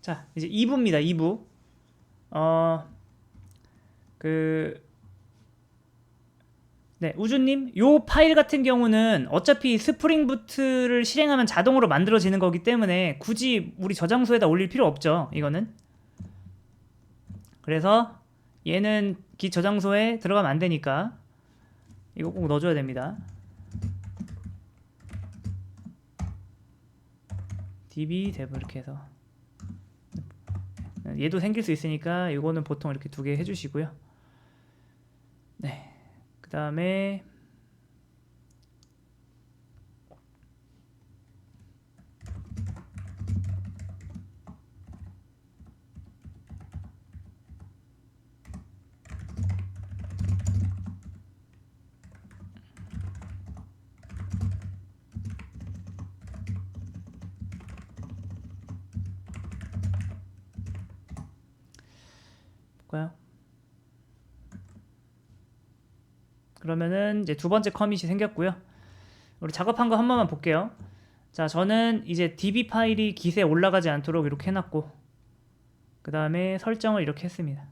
자, 이제 2부입니다. 2부. 어, 그, 네, 우주님, 요 파일 같은 경우는 어차피 스프링 부트를 실행하면 자동으로 만들어지는 거기 때문에 굳이 우리 저장소에다 올릴 필요 없죠. 이거는. 그래서 얘는 기 저장소에 들어가면 안 되니까 이거 꼭 넣어줘야 됩니다. db dev 이렇게 해서 얘도 생길 수 있으니까 이거는 보통 이렇게 두 개 해주시고요. 네. 그 다음에 볼까요? 그러면은 이제 두 번째 커밋이 생겼고요. 우리 작업한 거 한 번만 볼게요. 자, 저는 이제 db 파일이 깃에 올라가지 않도록 이렇게 해놨고, 그 다음에 설정을 이렇게 했습니다.